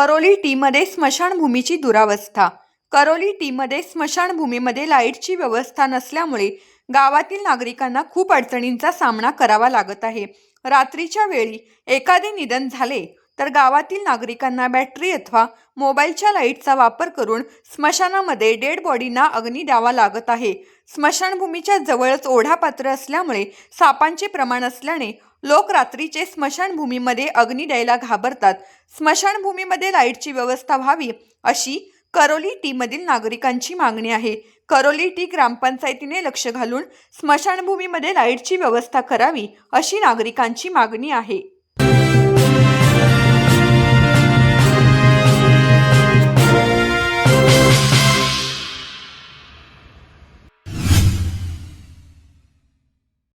करोली टीमध्ये स्मशानभूमीची दुरावस्था. करोली टीमध्ये स्मशानभूमीमध्ये लाईटची व्यवस्था नसल्यामुळे गावातील नागरिकांना खूप अडचणींचा सामना करावा लागत आहे. रात्रीच्या वेळी एखादे निधन झाले तर गावातील नागरिकांना बॅटरी अथवा मोबाईलच्या लाईटचा वापर करून स्मशानामध्ये डेड बॉडींना अग्नी द्यावा लागत आहे. स्मशानभूमीच्या जवळच ओढापात्र असल्यामुळे सापांचे प्रमाण असल्याने लोक रात्रीचे स्मशानभूमीमध्ये अग्नी द्यायला घाबरतात. स्मशानभूमीमध्ये लाईटची व्यवस्था व्हावी अशी करोली टीमधील नागरिकांची मागणी आहे. करोली टी ग्रामपंचायतीने लक्ष घालून स्मशानभूमीमध्ये लाईटची व्यवस्था करावी अशी नागरिकांची मागणी आहे.